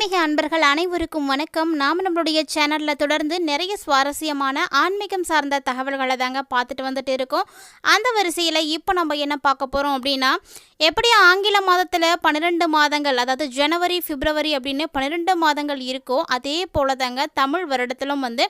ஆன்மீக அன்பர்கள் அனைவருக்கும் வணக்கம். நாம் நம்மளுடைய சேனலில் தொடர்ந்து நிறைய சுவாரஸ்யமான ஆன்மீகம் சார்ந்த தகவல்களை தாங்க பார்த்துட்டு வந்துட்டு இருக்கோம். அந்த வரிசையில் இப்போ நம்ம என்ன பார்க்க போகிறோம் அப்படின்னா எப்படி ஆங்கில மாதத்தில் பன்னிரெண்டு மாதங்கள் அதாவது ஜனவரி பிப்ரவரி அப்படின்னு பன்னிரெண்டு மாதங்கள் இருக்கோ அதே போல தாங்க தமிழ் வருடத்திலும் வந்து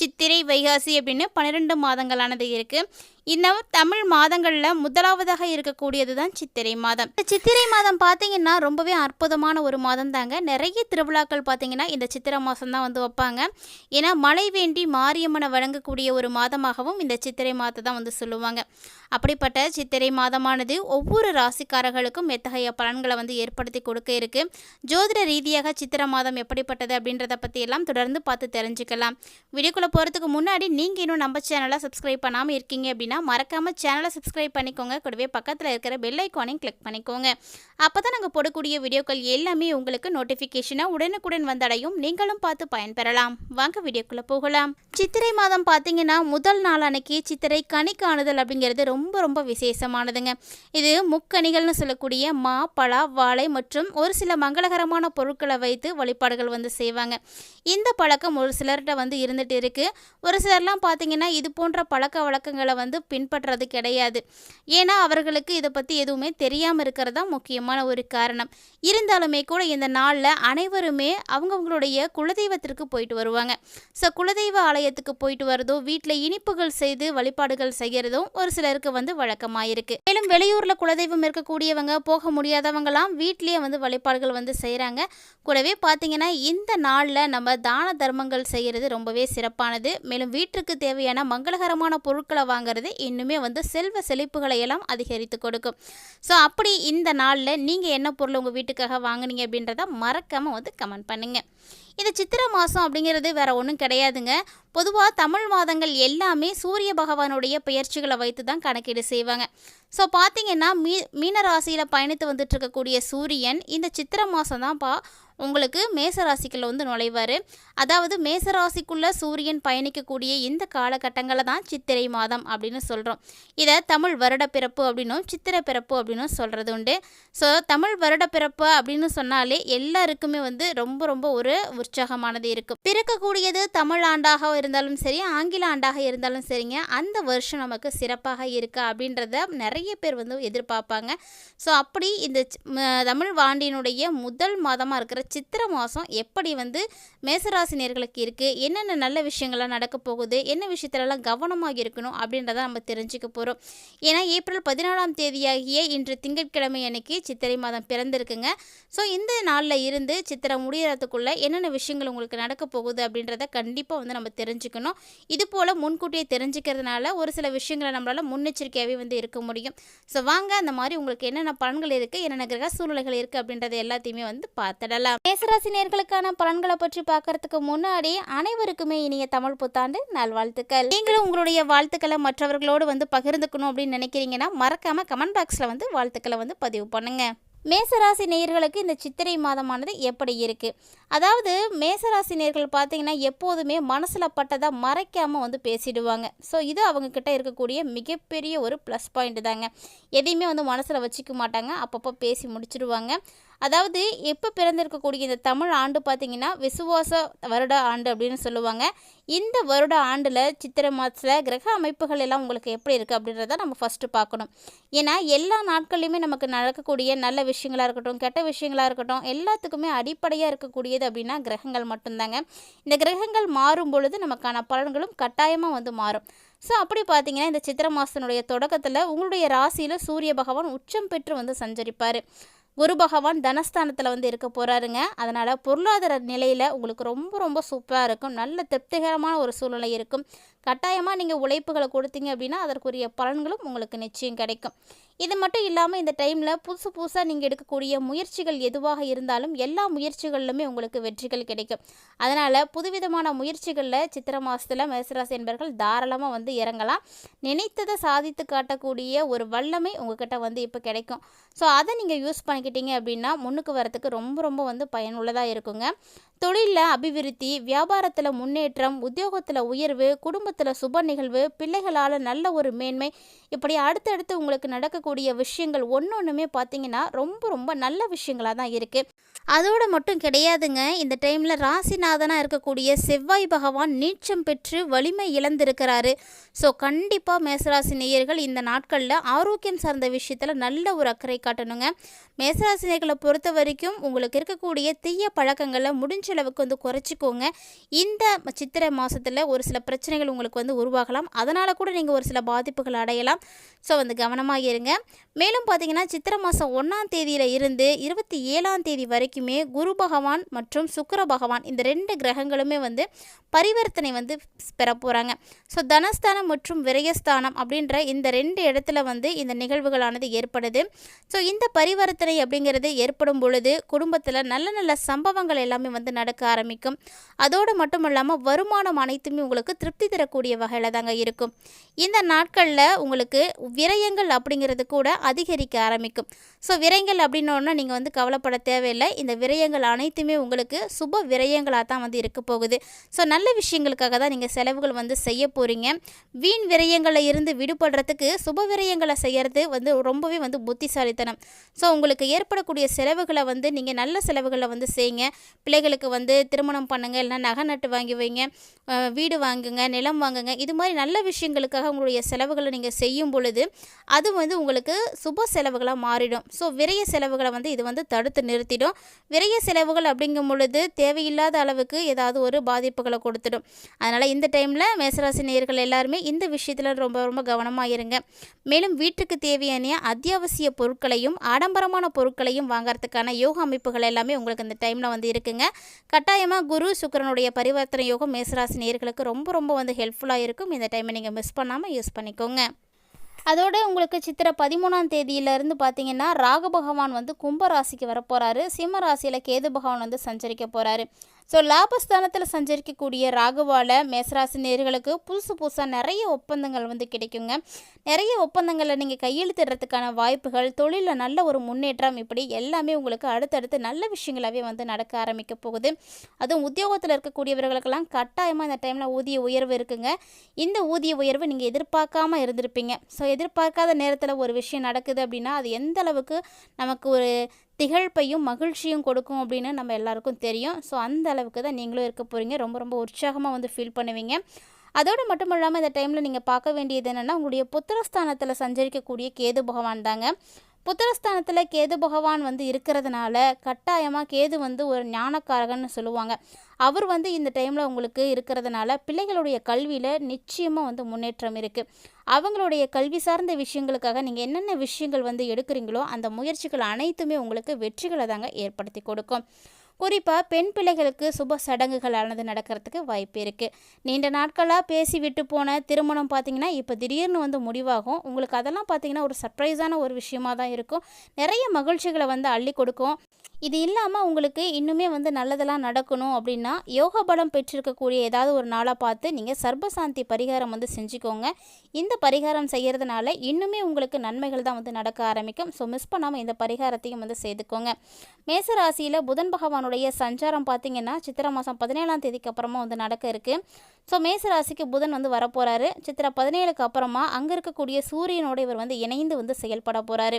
சித்திரை வைகாசி அப்படின்னு பன்னிரெண்டு மாதங்களானது இருக்குது இந்த தமிழ் மாதங்களில் முதலாவதாக இருக்கக்கூடியது தான் சித்திரை மாதம். இந்த சித்திரை மாதம் பார்த்தீங்கன்னா ரொம்பவே அற்புதமான ஒரு மாதம் தாங்க நிறைய திருவிழாக்கள் பார்த்தீங்கன்னா இந்த சித்திரை மாதம் தான் வந்து வைப்பாங்க. ஏன்னா மழை வேண்டி மாரியம்மனை வழங்கக்கூடிய ஒரு மாதமாகவும் இந்த சித்திரை மாதத்தை தான் வந்து சொல்லுவாங்க. அப்படிப்பட்ட சித்திரை மாதமானது ஒவ்வொரு ராசிக்காரர்களுக்கும் எத்தகைய பலன்களை வந்து ஏற்படுத்தி கொடுக்க இருக்கு? ஜோதிட ரீதியாக சித்திரை மாதம் எப்படிப்பட்டது அப்படின்றத பற்றி எல்லாம் தொடர்ந்து பார்த்து தெரிஞ்சுக்கலாம். வீடியோக்குள்ளே போகிறதுக்கு முன்னாடி நீங்கள் இன்னும் நம்ம சேனலை சப்ஸ்கிரைப் பண்ணாமல் இருக்கீங்க அப்படின்னா மறக்காமல் சேனலை சப்ஸ்கிரைப் பண்ணிக்கோங்க. கூடவே பக்கத்தில் இருக்கிற பெல் ஐக்கானையும் கிளிக் பண்ணிக்கோங்க. அப்போ தான் நாங்கள் போடக்கூடிய வீடியோக்கள் எல்லாமே உங்களுக்கு நோட்டிஃபிகேஷனாக உடனுக்குடன் வந்தடையும். நீங்களும் பார்த்து பயன்பெறலாம். வாங்க வீடியோக்குள்ளே போகலாம். சித்திரை மாதம் பார்த்தீங்கன்னா முதல் நாள் அன்னைக்கு சித்திரை கனி காணுதல் அப்படிங்கிறது ரொம்ப ரொம்ப விசேஷமானதுங்க. இது முக்கணிகள்னு சொல்லக்கூடிய மா பலா வாழை மற்றும் ஒரு சில மங்களகரமான பொருட்களை வைத்து வழிபாடுகள் வந்து செய்வாங்க. இந்த பழக்கம் ஒரு சிலர்கிட்ட வந்து இருந்துகிட்டு இருக்கு. ஒரு சிலர்லாம் பார்த்தீங்கன்னா இது போன்ற பழக்க வழக்கங்களை வந்து பின்பற்றது கிடையாது. ஏன்னா அவர்களுக்கு இதை பற்றி எதுவுமே தெரியாமல் இருக்கிறது தான் முக்கியமான ஒரு காரணம். இருந்தாலுமே கூட இந்த நாளில் அனைவருமே அவங்கவுங்களுடைய குலதெய்வத்திற்கு போயிட்டு வருவாங்க. ஸோ குலதெய்வ ஆலயத்துக்கு போயிட்டு வரதோ வீட்டில் இனிப்புகள் செய்து வழிபாடுகள் செய்கிறதும் ஒரு சிலருக்கு வந்து வழக்கமாயிருக்கு. மேலும் வெளியூரில் குலதெய்வம் இருக்கக்கூடியவங்க போக முடியாதவங்களாம் வீட்லேயே வந்து வழிபாடுகள் வந்து செய்கிறாங்க கூடவே பார்த்தீங்கன்னா இந்த நாளில் நம்ம தான தர்மங்கள் செய்கிறது ரொம்பவே சிறப்பானது. மேலும் வீட்டிற்கு தேவையான மங்களகரமான பொருட்களை வாங்குறது இன்னுமே வந்து செல்வ செழிப்புகளை எல்லாம் அதிகரித்து கொடுக்கும். ஸோ அப்படி இந்த நாளில் நீங்கள் என்ன பொருள் உங்கள் வீட்டுக்காக வாங்குனீங்க அப்படின்றத மறக்காமல் வந்து கமெண்ட் பண்ணுங்கள் இந்த சித்திரை மாதம் அப்படிங்கிறது வேறு ஒன்றும் கிடையாதுங்க. பொதுவாக தமிழ் மாதங்கள் எல்லாமே சூரிய பகவானுடைய பெயர்ச்சிகளை வைத்து தான் கணக்கீடு செய்வாங்க. ஸோ பார்த்தீங்கன்னா மீ மீனராசியில் பயணித்து வந்துட்டு இருக்கக்கூடிய சூரியன் இந்த சித்திரை மாதம் தான்ப்பா உங்களுக்கு மேசராசிக்குள்ள வந்து நுழைவார். அதாவது மேசராசிக்குள்ளே சூரியன் பயணிக்கக்கூடிய இந்த காலகட்டங்களை தான் சித்திரை மாதம் அப்படின்னு சொல்கிறோம் இதை தமிழ் வருட பிறப்பு அப்படின்னும் சித்திரை பிறப்பு அப்படின்னும் சொல்கிறது உண்டு. ஸோ தமிழ் வருட பிறப்பு அப்படின்னு சொன்னாலே எல்லாருக்குமே வந்து ரொம்ப ரொம்ப ஒரு உற்சாகமானது இருக்கும் பிறக்கக்கூடியது தமிழ் ஆண்டாக இருந்தாலும் சரி ஆங்கில ஆண்டாக இருந்தாலும் சரிங்க அந்த வருஷம் நமக்கு சிறப்பாக இருக்கா அப்படின்றத நிறைய பேர் வந்து எதிர்பார்ப்பாங்க. ஸோ அப்படி இந்த சி- தமிழ் வாண்டினுடைய முதல் மாதமாக இருக்கிற சித்திரை மாதம் எப்படி வந்து மேசராசினியர்களுக்கு இருக்குது என்னென்ன நல்ல விஷயங்கள்லாம் நடக்க போகுது? என்ன விஷயத்துலலாம் கவனமாக இருக்கணும்? அப்படின்றத நம்ம தெரிஞ்சுக்க போகிறோம் ஏன்னா ஏப்ரல் பதினாலாம் தேதியாகிய இன்று திங்கட்கிழமை அன்னைக்கு சித்திரை மாதம் பிறந்திருக்குங்க. ஸோ இந்த நாளில் இருந்து சித்திரை முடியறதுக்குள்ளே என்னென்ன விஷயங்கள் உங்களுக்கு நடக்க போகுது அப்படின்றத கண்டிப்பாக வந்து நம்ம தெரிஞ்சுக்கணும். இது போல் முன்கூட்டியே தெரிஞ்சுக்கிறதுனால ஒரு சில விஷயங்களை நம்மளால் முன்னெச்சரிக்கையாகவே வந்து இருக்க முடியும். ஸோ வாங்க அந்த மாதிரி உங்களுக்கு என்னென்ன பலன்கள் இருக்குது என்னென்ன கிரக சூழ்நிலைகள் இருக்குது அப்படின்றத எல்லாத்தையுமே வந்து பார்த்துடலாம். மேசராசி நேர்களுக்கான பலன்களை பற்றி பார்க்கறதுக்கு முன்னாடி அனைவருக்குமே இனிய தமிழ் புத்தாண்டு நல்வாழ்த்துக்கள். நீங்களும் உங்களுடைய வாழ்த்துக்களை மற்றவர்களோடு வந்து பகிர்ந்துக்கணும் அப்படின்னு நினைக்கிறீங்கன்னா மறக்காம கமெண்ட் பாக்ஸில் வந்து வாழ்த்துக்களை வந்து பதிவு பண்ணுங்க. மேசராசி நேயர்களுக்கு இந்த சித்திரை மாதமானது எப்படி இருக்குது அதாவது மேசராசி நேயர்கள் பார்த்தீங்கன்னா எப்போதுமே மனசில் பட்டதாக மறைக்காமல் வந்து பேசிடுவாங்க. ஸோ இது அவங்கக்கிட்ட இருக்கக்கூடிய மிகப்பெரிய ஒரு ப்ளஸ் பாயிண்ட் தாங்க. எதையுமே வந்து மனசில் வச்சுக்க மாட்டாங்க. அப்பப்போ பேசி முடிச்சிடுவாங்க அதாவது எப்போ பிறந்திருக்கக்கூடிய இந்த தமிழ் ஆண்டு பார்த்திங்கன்னா விசுவாச வருட ஆண்டு அப்படின்னு சொல்லுவாங்க. இந்த வருட ஆண்டில் சித்திரை மாதத்தில் கிரக அமைப்புகள் எல்லாம் உங்களுக்கு எப்படி இருக்குது அப்படின்றத நம்ம ஃபஸ்ட்டு பார்க்கணும். ஏன்னா எல்லா நாட்கள்லையுமே நமக்கு நடக்கக்கூடிய நல்ல விஷயங்களாக இருக்கட்டும் கெட்ட விஷயங்களாக இருக்கட்டும் எல்லாத்துக்குமே அடிப்படையாக இருக்கக்கூடியது அப்படின்னா கிரகங்கள் மட்டும்தாங்க. இந்த கிரகங்கள் மாறும் பொழுது நமக்கான பலன்களும் கட்டாயமாக வந்து மாறும். ஸோ அப்படி பார்த்தீங்கன்னா இந்த சித்திரை மாதத்தினுடைய தொடக்கத்தில் உங்களுடைய ராசியில் சூரிய பகவான் உச்சம் பெற்று வந்து சஞ்சரிப்பார். குரு பகவான் தனஸ்தானத்தில் வந்து இருக்க போகிறாருங்க அதனால் பொருளாதார நிலையில் உங்களுக்கு ரொம்ப ரொம்ப சூப்பராக இருக்கும். நல்ல திருப்திகரமான ஒரு சூழ்நிலை இருக்கும். கட்டாயமாக நீங்கள் உழைப்புகளை கொடுத்தீங்க அப்படின்னா அதற்குரிய பலன்களும் உங்களுக்கு நிச்சயம் கிடைக்கும். இது மட்டும் இல்லாமல் இந்த டைமில் புதுசு புதுசாக நீங்கள் எடுக்கக்கூடிய முயற்சிகள் எதுவாக இருந்தாலும் எல்லா முயற்சிகளிலுமே உங்களுக்கு வெற்றிகள் கிடைக்கும். அதனால் புதுவிதமான முயற்சிகளில் சித்திர மாதத்தில் மேசராசி என்பர்கள் தாராளமாக வந்து இறங்கலாம். நினைத்ததை சாதித்து காட்டக்கூடிய ஒரு வல்லமை உங்ககிட்ட வந்து இப்போ கிடைக்கும். ஸோ அதை நீங்கள் யூஸ் பண்ணிக்கிட்டீங்க அப்படின்னா முன்னுக்கு வரத்துக்கு ரொம்ப ரொம்ப வந்து பயனுள்ளதாக இருக்குங்க. தொழிலில் அபிவிருத்தி வியாபாரத்தில் முன்னேற்றம் உத்தியோகத்தில் உயர்வு குடும்பத்தில் சுப நிகழ்வு பிள்ளைகளால் நல்ல ஒரு மேன்மை இப்படி அடுத்தடுத்து உங்களுக்கு நடக்கக்கூடிய விஷயங்கள் ஒன்று ஒன்றுமே பார்த்தீங்கன்னா ரொம்ப ரொம்ப நல்ல விஷயங்களாக தான் இருக்குது அதோடு மட்டும் கிடையாதுங்க. இந்த டைமில் ராசிநாதனாக இருக்கக்கூடிய செவ்வாய் பகவான் நீச்சம் பெற்று வலிமை இழந்திருக்கிறாரு. ஸோ கண்டிப்பாக மேசராசி நேயர்கள் இந்த நாட்களில் ஆரோக்கியம் சார்ந்த விஷயத்தில் நல்ல ஒரு அக்கறை காட்டணுங்க. மேசராசி பொறுத்த வரைக்கும் உங்களுக்கு இருக்கக்கூடிய தீய பழக்கங்களை முடிஞ்ச அளவுக்கு வந்து குறைச்சிக்கோங்க. இந்த சித்திரை மாதத்தில் ஒரு சில பிரச்சனைகள் உங்களுக்கு வந்து உருவாகலாம். அதனால் கூட நீங்கள் ஒரு சில பாதிப்புகள் அடையலாம். ஸோ வந்து கவனமாக இருங்க. மேலும் பார்த்தீங்கன்னா சித்திரை மாதம் ஒன்றாம் தேதியில் இருந்து இருபத்தி ஏழாம் தேதி வரைக்குமே குரு பகவான் மற்றும் சுக்கர பகவான் இந்த ரெண்டு கிரகங்களுமே வந்து பரிவர்த்தனை வந்து பெற போகிறாங்க ஸோ தனஸ்தானம் மற்றும் விரயஸ்தானம் அப்படின்ற இந்த ரெண்டு இடத்துல வந்து இந்த நிகழ்வுகளானது ஏற்படுது. ஸோ இந்த பரிவர்த்தனை அப்படிங்கிறது ஏற்படும் பொழுது குடும்பத்தில் நல்ல நல்ல சம்பவங்கள் எல்லாமே வந்து நடக்க ஆரம்பிக்கும். அதோடு மட்டும் இல்லாமல் வருமானம் அனைத்துமே உங்களுக்கு திருப்தி தரக்கூடிய வகையில் தாங்க இருக்கும். இந்த நாட்களில் உங்களுக்கு விரயங்கள் அப்படிங்கிறது கூட அதிகரிக்க ஆரம்பிக்கும். ஸோ விரயங்கள் அப்படின்னோன்னா நீங்கள் வந்து கவலைப்பட தேவையில்லை. இந்த விரயங்கள் அனைத்துமே உங்களுக்கு சுப விரயங்களாக தான் வந்து இருக்க போகுது. ஸோ நல்ல விஷயங்களுக்காக தான் நீங்கள் செலவுகள் வந்து செய்ய போகிறீங்க வீண் விரயங்களில் இருந்து விடுபடுறதுக்கு சுப விரயங்களை செய்கிறது வந்து ரொம்பவே வந்து புத்திசாலித்தனம். ஸோ உங்களுக்கு ஏற்படக்கூடிய செலவுகளை வந்து நீங்கள் நல்ல செலவுகளை வந்து செய்யுங்க. பிள்ளைகளுக்கு வந்து திருமணம் பண்ணுங்கள் இல்லைனா நகை நட்டு வாங்கி வைங்க வீடு வாங்குங்க நிலம் வாங்குங்க இது மாதிரி நல்ல விஷயங்களுக்காக உங்களுடைய செலவுகளை நீங்கள் செய்யும் பொழுது அது வந்து உங்களுக்கு சுப செலவுகளாக மாறிடும். ஸோ விரைய செலவுகளை வந்து இது வந்து தடுத்து நிறுத்திடும். விரைய செலவுகள் அப்படிங்கும் பொழுது தேவையில்லாத அளவுக்கு ஏதாவது ஒரு பாதிப்புகளை கொடுத்துடும். அதனால் இந்த டைமில் மேசராசி நேயர்கள் எல்லாருமே இந்த விஷயத்தில் ரொம்ப ரொம்ப கவனமாக இருங்க. மேலும் வீட்டுக்கு தேவையான அத்தியாவசிய பொருட்களையும் ஆடம்பரமான பொருட்களையும் வாங்குறதுக்கான யோக அமைப்புகள் எல்லாமே உங்களுக்கு இந்த டைமில் வந்து இருக்குங்க. கட்டாயமாக குரு சுக்கிரனுடைய பரிவர்த்தனை யோகம் மேசராசி நேர்களுக்கு ரொம்ப ரொம்ப வந்து ஹெல்ப்ஃபுல்லாக இருக்கும். இந்த டைமை நீங்கள் மிஸ் பண்ணாமல் யூஸ் பண்ணிக்கோங்க. அதோடு உங்களுக்கு சித்திரை பதிமூணாம் தேதியிலேருந்து பார்த்தீங்கன்னா ராகு பகவான் வந்து கும்ப ராசிக்கு வரப்போகிறாரு சிம்ம ராசியில் கேது பகவான் வந்து சஞ்சரிக்க போகிறாரு ஸோ லாபஸ்தானத்தில் சஞ்சரிக்கக்கூடிய ராகுவால் மேசராசி நேர்களுக்கு புதுசு புதுசாக நிறைய ஒப்பந்தங்கள் வந்து கிடைக்குங்க. நிறைய ஒப்பந்தங்களை நீங்கள் கையெழுத்திடுறதுக்கான வாய்ப்புகள் தொழிலில் நல்ல ஒரு முன்னேற்றம் இப்படி எல்லாமே உங்களுக்கு அடுத்தடுத்து நல்ல விஷயங்களாகவே வந்து நடக்க ஆரம்பிக்க போகுது. அதுவும் உத்தியோகத்தில் இருக்கக்கூடியவர்களுக்கெல்லாம் கட்டாயமாக இந்த டைமில் ஊதிய உயர்வு இருக்குங்க. இந்த ஊதிய உயர்வு நீங்கள் எதிர்பார்க்காம இருந்திருப்பீங்க. ஸோ எதிர்பார்க்காத நேரத்தில் ஒரு விஷயம் நடக்குது அப்படின்னா அது எந்த அளவுக்கு நமக்கு ஒரு திகழ்ப்பையும் மகிழ்ச்சியும் கொடுக்கும் அப்படின்னு நம்ம எல்லாருக்கும் தெரியும். ஸோ அந்த அளவுக்கு தான் நீங்களும் இருக்க போகிறீங்க ரொம்ப ரொம்ப உற்சாகமாக வந்து ஃபீல் பண்ணுவீங்க. அதோடு மட்டும் இல்லாமல் இந்த டைமில் நீங்கள் பார்க்க வேண்டியது என்னென்னா உங்களுடைய புத்திரஸ்தானத்தில் சஞ்சரிக்கக்கூடிய கேது பகவான் தாங்க. புத்திரஸ்தானத்தில் கேது பகவான் வந்து இருக்கிறதுனால கட்டாயமாக கேது வந்து ஒரு ஞானக்காரகன்னு சொல்லுவாங்க. அவர் வந்து இந்த டைமில் உங்களுக்கு இருக்கிறதுனால பிள்ளைகளுடைய கல்வியில் நிச்சயமாக வந்து முன்னேற்றம் இருக்குது அவங்களுடைய கல்வி சார்ந்த விஷயங்களுக்காக நீங்கள் என்னென்ன விஷயங்கள் வந்து எடுக்கிறீங்களோ அந்த முயற்சிகள் அனைத்துமே உங்களுக்கு வெற்றிகளை தாங்க ஏற்படுத்தி கொடுக்கும். குறிப்பாக பெண் பிள்ளைகளுக்கு சுப சடங்குகளானது நடக்கிறதுக்கு வாய்ப்பு இருக்குது நீண்ட நாட்களாக பேசி விட்டு போன திருமணம் பார்த்திங்கன்னா இப்போ திடீர்னு வந்து முடிவாகும். உங்களுக்கு அதெல்லாம் பார்த்திங்கன்னா ஒரு சர்ப்ரைஸான ஒரு விஷயமா தான் இருக்கும். நிறைய மகிழ்ச்சிகளை வந்து அள்ளி கொடுக்கும். இது இல்லாமல் உங்களுக்கு இன்னுமே வந்து நல்லதெல்லாம் நடக்கணும் அப்படின்னா யோக பலம் பெற்றிருக்கக்கூடிய ஏதாவது ஒரு நாளாக பார்த்து நீங்கள் சர்பசாந்தி பரிகாரம் வந்து செஞ்சுக்கோங்க. இந்த பரிகாரம் செய்கிறதுனால இன்னுமே உங்களுக்கு நன்மைகள் தான் வந்து நடக்க ஆரம்பிக்கும். ஸோ மிஸ் பண்ணாமல் இந்த பரிகாரத்தையும் வந்து செய்துக்கோங்க. மேசராசியில் புதன் பகவானுடைய சஞ்சாரம் பார்த்தீங்கன்னா சித்திரை மாதம் பதினேழாம் தேதிக்கு அப்புறமா வந்து நடக்க இருக்குது ஸோ மேசராசிக்கு புதன் வந்து வரப்போகிறாரு சித்திரை பதினேழுக்கு அப்புறமா அங்கே இருக்கக்கூடிய சூரியனோட இவர் வந்து இணைந்து வந்து செயல்பட போகிறாரு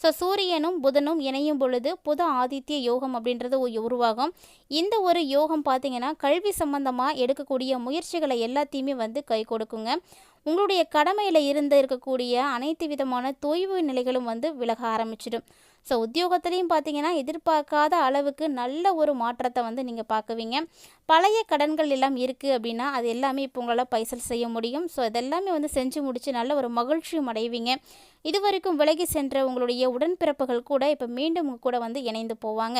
ஸோ சூரியனும் புதனும் இணையும் பொழுது புத ஆதித்ய யோகம் அப்படின்றது ஒரு உருவாகும். இந்த ஒரு யோகம் பார்த்தீங்கன்னா கல்வி சம்பந்தமாக எடுக்கக்கூடிய முயற்சிகளை எல்லாத்தையுமே வந்து கை கொடுக்குங்க. உங்களுடைய கடமையில் இருந்து இருக்கக்கூடிய அனைத்து விதமான தொய்வு நிலைகளும் வந்து விலக ஆரம்பிச்சிடும். ஸோ உத்தியோகத்துலேயும் பார்த்தீங்கன்னா எதிர்பார்க்காத அளவுக்கு நல்ல ஒரு மாற்றத்தை வந்து நீங்கள் பார்க்குவீங்க பழைய கடன்கள் எல்லாம் இருக்குது அப்படின்னா அது எல்லாமே இப்போ உங்களால் பைசல் செய்ய முடியும். ஸோ இதெல்லாமே வந்து செஞ்சு முடித்து நல்ல ஒரு மகிழ்ச்சியும் அடைவீங்க. இது வரைக்கும் விலகி சென்ற உங்களுடைய உடன்பிறப்புகள் கூட இப்போ மீண்டும் கூட வந்து இணைந்து போவாங்க.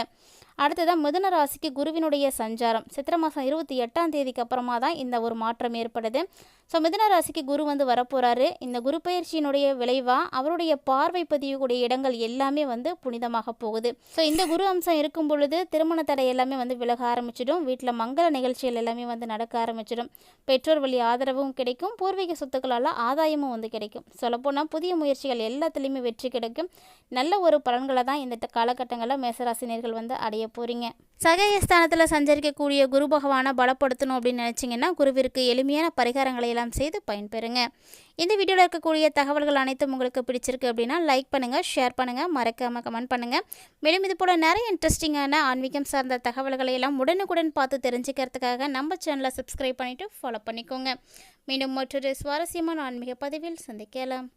அடுத்ததான் மிதுன ராசிக்கு குருவினுடைய சஞ்சாரம். சித்திரை மாதம் இருபத்தி எட்டாம் தேதிக்கு அப்புறமா தான் இந்த ஒரு மாற்றம் ஏற்படுது. ஸோ மிதுன ராசிக்கு குரு வந்து வரப்போகிறாரு இந்த குரு பயிற்சியினுடைய விளைவாக அவருடைய பார்வை பதியக்கூடிய இடங்கள் எல்லாமே வந்து புனிதமாக போகுது. ஸோ இந்த குரு அம்சம் இருக்கும் பொழுது திருமண தடை எல்லாமே வந்து விலக ஆரம்பிச்சிடும். வீட்டில் மங்கள நிகழ்ச்சிகள் எல்லாமே வந்து நடக்க ஆரம்பிச்சிடும். பெற்றோர் வழி ஆதரவும் கிடைக்கும். பூர்வீக சொத்துக்களால் ஆதாயமும் வந்து கிடைக்கும். சொல்லப்போனால் புதிய முயற்சிகள் எல்லாத்துலேயுமே வெற்றி கிடைக்கும். நல்ல ஒரு பலன்களை தான் இந்த காலகட்டங்களில் மேசராசினியர்கள் வந்து அடைய போகிறீங்க சகயஸ்தானத்தில் சஞ்சரிக்கக்கூடிய குரு பகவானை பலப்படுத்தணும் அப்படின்னு நினச்சிங்கன்னா குருவிற்கு எளிமையான பரிகாரங்களை எல்லாம் செய்து பயன்பெறும் பயன்பெறுங்க இந்த வீடியோவில் இருக்கக்கூடிய தகவல்கள் அனைத்தும் உங்களுக்கு பிடிச்சிருக்கு அப்படின்னா லைக் பண்ணுங்கள் ஷேர் பண்ணுங்கள் மறக்காமல் கமெண்ட் பண்ணுங்கள் மேலும் இது போல் நிறைய இன்ட்ரெஸ்டிங்கான ஆன்மீகம் சார்ந்த தகவல்களை எல்லாம் உடனுக்குடன் பார்த்து தெரிஞ்சுக்கிறதுக்காக நம்ம சேனலை சப்ஸ்கிரைப் பண்ணிவிட்டு ஃபாலோ பண்ணிக்கோங்க. மீண்டும் மற்றொரு சுவாரஸ்யமான ஆன்மீக பதிவில் சந்திக்கலாம்.